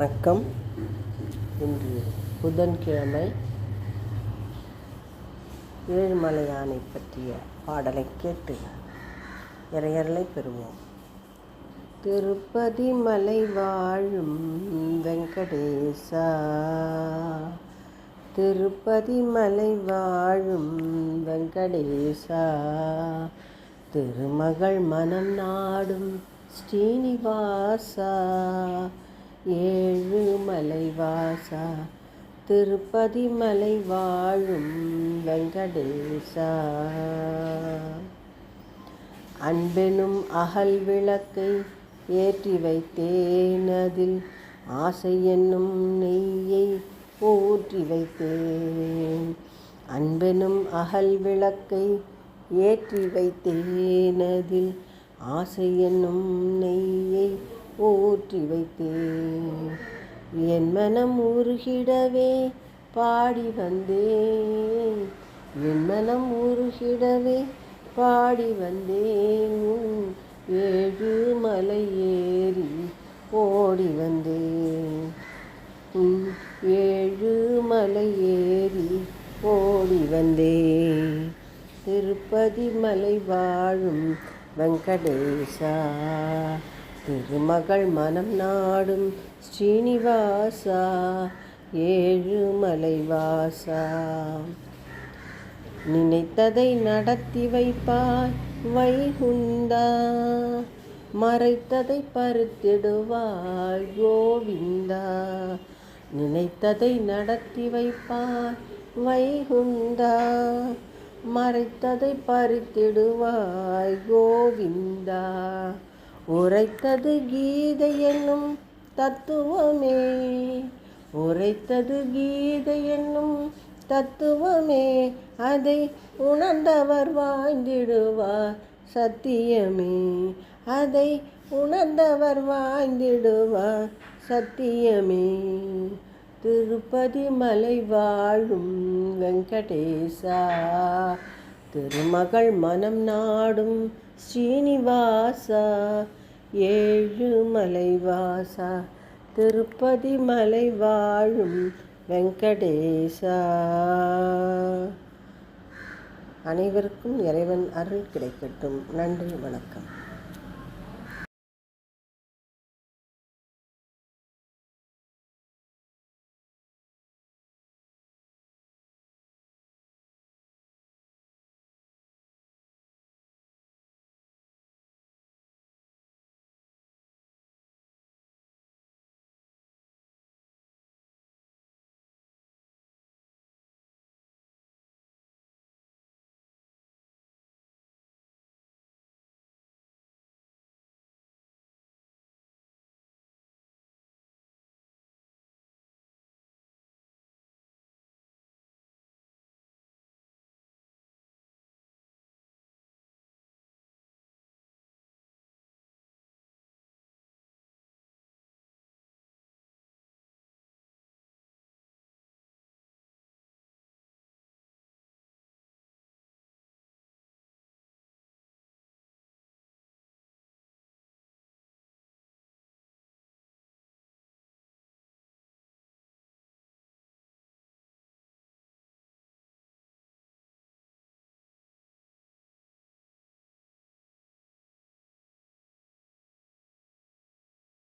வணக்கம். இன்று புதன்கிழமை ஏழுமலையானை பற்றிய பாடலை கேட்டு இறையர்களை பெறுவோம். திருப்பதி மலை வாழும் வெங்கடேசா திருப்பதி மலை வாழும் வெங்கடேசா திருமகள் மனம் நாடும் ஸ்ரீனிவாசா ஏழு மலைவாசா திருப்பதி மலை வாழும் வெங்கடேசா. அன்பெனும் அகல் விளக்கை ஏற்றி வைத்தேன் அதில் ஆசை என்னும் நெய்யை ஊற்றி வைத்தேன். அன்பெனும் அகல் விளக்கை ஏற்றி வைத்தேன் அதில் ஆசை என்னும் நெய்யை போற்றி வைத்தேன். என் மனம் உருகிடவே பாடி வந்தேன். என் மனம் உருகிடவே பாடி வந்தேன். ஏழு மலை ஏறி ஓடி வந்தேன். ஏழு மலை ஏறி ஓடி வந்தேன். திருப்பதி மலை வாழும் வெங்கடேசா. திருமகள் மனம் நாடும் ஸ்ரீனிவாசா ஏழுமலைவாசா நினைத்ததை நடத்தி வைப்பாய் வைகுந்தா மறைத்ததை பருத்திடுவாய் கோவிந்தா. நினைத்ததை நடத்தி வைப்பாய் வைகுந்தா மறைத்ததை பறித்திடுவாய் கோவிந்தா. உரைத்தது கீதை என்னும் தத்துவமே. உரைத்தது கீதை என்னும் தத்துவமே. அதை உணர்ந்தவர் வாழ்ந்திடுவார் சத்தியமே. அதை உணர்ந்தவர் வாழ்ந்திடுவார் சத்தியமே. திருப்பதி மலை வாழும் வெங்கடேசா. திருமகள் மனம் நாடும் ஸ்ரீனிவாசா. ஏழு மலைவாசா திருப்பதி மலை வாழும் வெங்கடேசா. அனைவருக்கும் இறைவன் அருள் கிடைக்கட்டும். நன்றி வணக்கம்.